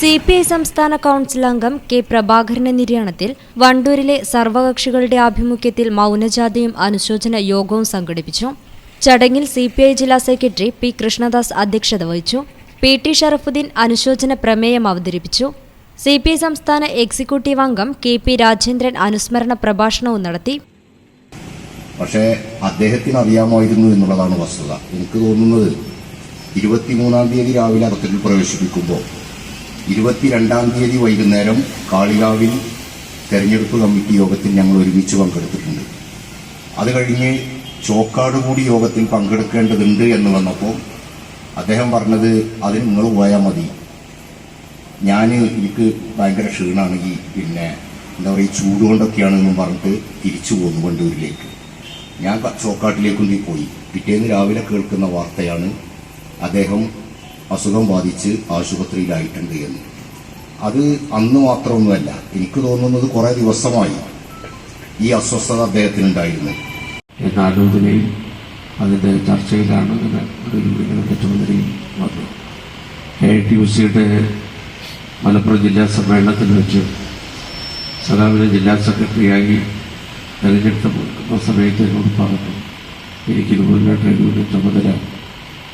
C P I സംസ്ഥാന council അംഗം K പ്രഭാകരന്റെ നിര്യാണത്തിൽ വണ്ടൂരിലെ സർവകക്ഷികളുടെ ആഭിമുഖ്യത്തിൽ മൗനജാഥയും അനുശോചന യോഗവും സംഘടിപ്പിച്ചു. ചടങ്ങിൽ സി പി ഐ ജില്ലാ സെക്രട്ടറി പി കൃഷ്ണദാസ് അധ്യക്ഷത വഹിച്ചു. പി ടി ഷറഫുദ്ദീൻ അനുശോചന പ്രമേയം അവതരിപ്പിച്ചു. സി പി ഐ സംസ്ഥാന എക്സിക്യൂട്ടീവ് അംഗം കെ പി രാജേന്ദ്രൻ അനുസ്മരണ പ്രഭാഷണവും നടത്തി. പക്ഷേ അദ്ദേഹത്തിന് അറിയാമായിരുന്നു എന്നുള്ളതാണ് വസ്തുത. എനിക്ക് തോന്നുന്നത് ഇരുപത്തിമൂന്നാം തീയതി രാവിലെ അർത്ഥത്തിൽ പ്രവേശിപ്പിക്കുമ്പോൾ ഇരുപത്തിരണ്ടാം തീയതി വൈകുന്നേരം കാളികാവിൽ തെരഞ്ഞെടുപ്പ് കമ്മിറ്റി യോഗത്തിൽ ഞങ്ങൾ ഒരുമിച്ച് പങ്കെടുത്തിട്ടുണ്ട്. അത് കഴിഞ്ഞ് ചോക്കാട് കൂടി യോഗത്തിൽ പങ്കെടുക്കേണ്ടതുണ്ട് എന്ന് വന്നപ്പോൾ അദ്ദേഹം പറഞ്ഞത് അതിന് നിങ്ങൾ പോയാൽ മതി. ഞാൻ എനിക്ക് ഭയങ്കര ക്ഷീണാണെങ്കിൽ പിന്നെ എന്താ പറയുക ചൂട് കൊണ്ടൊക്കെയാണെന്നും പറഞ്ഞിട്ട് തിരിച്ചു പോന്നു വണ്ടൂരിലേക്ക്. ഞാൻ ചോക്കാട്ടിലേക്കും കൂടി പോയി. പിറ്റേന്ന് രാവിലെ കേൾക്കുന്ന വാർത്തയാണ് അദ്ദേഹം അസുഖം ബാധിച്ച് ആശുപത്രിയിലായിട്ടുണ്ട് എന്ന് അത് അന്ന് മാത്രമൊന്നുമല്ല എനിക്ക് തോന്നുന്നത് കുറേ ദിവസമായി ഈ അസ്വസ്ഥത അദ്ദേഹത്തിനുണ്ടായിരുന്നു. എന്ന ആലോചനയും അതിന്റെ ചർച്ചയിലാണ് ഇങ്ങനെ വന്നു. എ ടി യു സിയുടെ മലപ്പുറം ജില്ലാ സമ്മേളനത്തിൽ വെച്ച് സദാവിനെ ജില്ലാ സെക്രട്ടറിയായി തെരഞ്ഞെടുത്ത സമയത്ത് എന്നോട് പറഞ്ഞു എനിക്കിതുപോലെ ട്രെയിനിയുടെ ചുമതല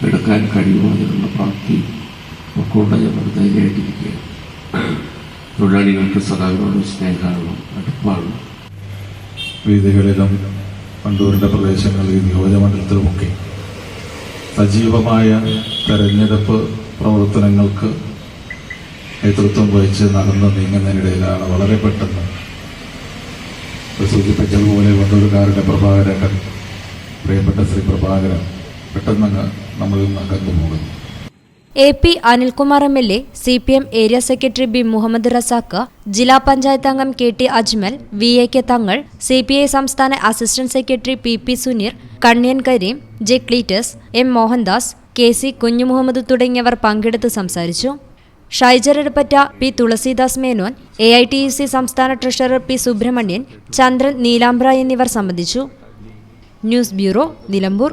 എടുക്കാൻ കഴിയുമോ അതിനുള്ള പ്രാപ്തി ഒക്കെ ഉണ്ട് ഞാൻ ധൈര്യമായിട്ടിരിക്കുകയാണ്. തൊഴിലാളികൾക്ക് സദാവിനോട് സ്നേഹമാണ് അടുപ്പാണ് വീതികളിലും കണ്ടൂരിന്റെ പ്രദേശങ്ങളിൽ നിയോജകമണ്ഡലത്തിലുമൊക്കെ സജീവമായ തെരഞ്ഞെടുപ്പ് പ്രവർത്തനങ്ങൾക്ക് നേതൃത്വം വഹിച്ച് നടന്ന് നീങ്ങുന്നതിനിടയിലാണ് വളരെ പെട്ടെന്ന് സൂചിപ്പിച്ചതുപോലെ വണ്ടൂരുകാരുടെ പ്രഭാകരൻ പ്രിയപ്പെട്ട ശ്രീ പ്രഭാകരൻ പെട്ടെന്ന് നമ്മളിൽ നിന്ന് അകന്നു പോകുന്നു. A P Anilkumar M L A C P M area secretary B Muhammad Razak ജില്ലാ പഞ്ചായത്ത് അംഗം K T Ajmal V A K Thangal C P I സംസ്ഥാന assistant secretary P P Suneer Kanniyan Kareem J Cleetus M Mohandas K C Kunjumuhammad തുടങ്ങിയവർ പങ്കെടുത്ത് സംസാരിച്ചു. ഷൈജറെടുപ്പറ്റ P Thulasidas Menon A I T C സംസ്ഥാന treasurer P Subramanian Chandran Neelambra എന്നിവർ സംബന്ധിച്ചു. News bureau Nilambur.